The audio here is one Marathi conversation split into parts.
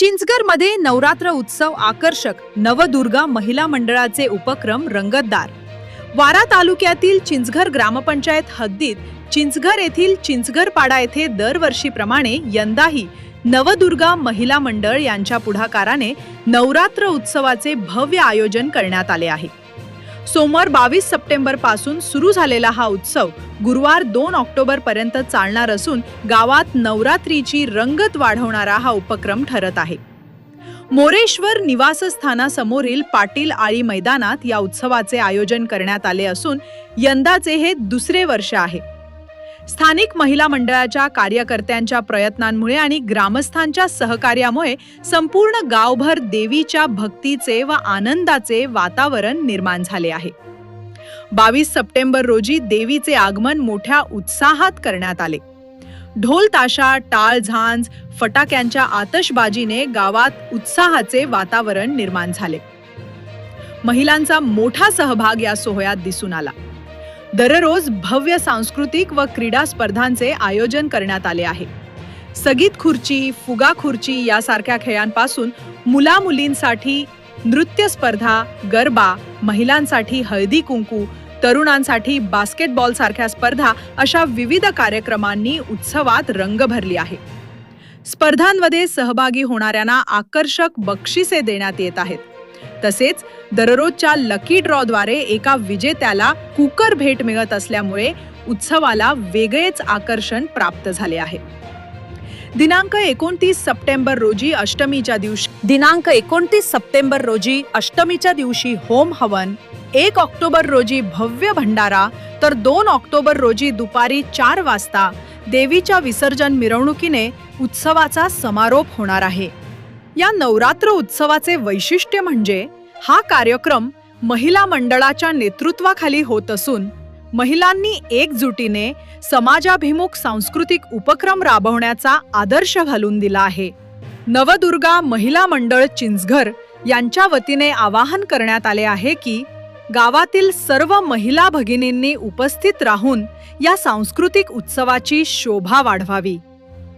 चिंचगडमध्ये नवरात्र उत्सव आकर्षक नवदुर्गा महिला मंडळाचे उपक्रम रंगतदार. वारा तालुक्यातील चिंचघर ग्रामपंचायत हद्दीत चिंचघर येथील चिंचघर पाडा येथे दरवर्षीप्रमाणे यंदाही नवदुर्गा महिला मंडळ यांच्या पुढाकाराने नवरात्र उत्सवाचे भव्य आयोजन करण्यात आले आहे. सोमवार बावीस सप्टेंबरपासून सुरू झालेला हा उत्सव गुरुवार दोन ऑक्टोबर पर्यंत चालणार असून गावात नवरात्रीची रंगत वाढवणारा हा उपक्रम ठरत आहे. मोरेश्वर निवासस्थानासमोरील पाटील आळी मैदानात या उत्सवाचे आयोजन करण्यात आले असून यंदाचे हे दुसरे वर्ष आहे. स्थानिक महिला मंडळाच्या कार्यकर्त्यांच्या प्रयत्नांमुळे आणि ग्रामस्थांच्या सहकार्यामुळे संपूर्ण गावभर देवीच्या भक्तीचे व आनंदाचे वातावरण निर्माण झाले आहे. बावीस सप्टेंबर रोजी देवीचे आगमन मोठ्या उत्साहात करण्यात आले. ढोल ताशा टाळ झांज फटाक्यांच्या आतषबाजीने गावात उत्साहाचे वातावरण निर्माण झाले. महिलांचा मोठा सहभाग या सोहळ्यात दिसून आला. दररोज भव्य सांस्कृतिक व क्रीडा स्पर्धांचे आयोजन करण्यात आले आहे. सगीत खुर्ची फुगा खुर्ची यासारख्या खेळांपासून मुला मुलींसाठी नृत्य स्पर्धा गरबा महिलांसाठी हळदी कुंकू तरुणांसाठी बास्केटबॉल सारख्या स्पर्धा अशा विविध कार्यक्रमांनी उत्सवात रंग भरली आहे. स्पर्धांमध्ये सहभागी होणाऱ्यांना आकर्षक बक्षिसे देण्यात येत आहेत. तसेच दररोजच्या लकी ड्रॉद्वारे एका विजेत्याला कुकर भेट मिळत असल्यामुळे उत्सवाला वेगळेच आकर्षण प्राप्त झाले आहे. दिनांक एकोणतीस सप्टेंबर रोजी अष्टमीच्या दिवशी दिनांक एकोणतीस सप्टेंबर रोजी अष्टमीच्या दिवशी होम हवन एक ऑक्टोबर रोजी भव्य भंडारा तर दोन ऑक्टोबर रोजी दुपारी चार वाजता देवीच्या विसर्जन मिरवणुकीने उत्सवाचा समारोप होणार आहे. या नवरात्र उत्सवाचे वैशिष्ट्य म्हणजे हा कार्यक्रम महिला मंडळाच्या नेतृत्वाखाली होत असून महिलांनी एकजुटीने समाजाभिमुख सांस्कृतिक उपक्रम राबवण्याचा आदर्श घालून दिला आहे. नवदुर्गा महिला मंडळ चिंचघर यांच्या वतीने आवाहन करण्यात आले आहे की गावातील सर्व महिला भगिनींनी उपस्थित राहून या सांस्कृतिक उत्सवाची शोभा वाढवावी.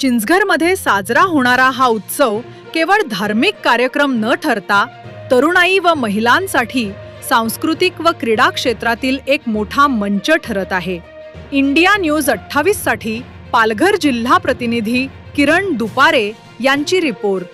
चिंचघरमध्ये साजरा होणारा हा उत्सव केवळ धार्मिक कार्यक्रम न ठरता तरुणाई व महिलांसाठी सांस्कृतिक व क्रीडा क्षेत्रातील एक मोठा मंच ठरत आहे. इंडिया न्यूज अठ्ठावीससाठी पालघर जिल्हा प्रतिनिधी किरण दुपारे यांची रिपोर्ट.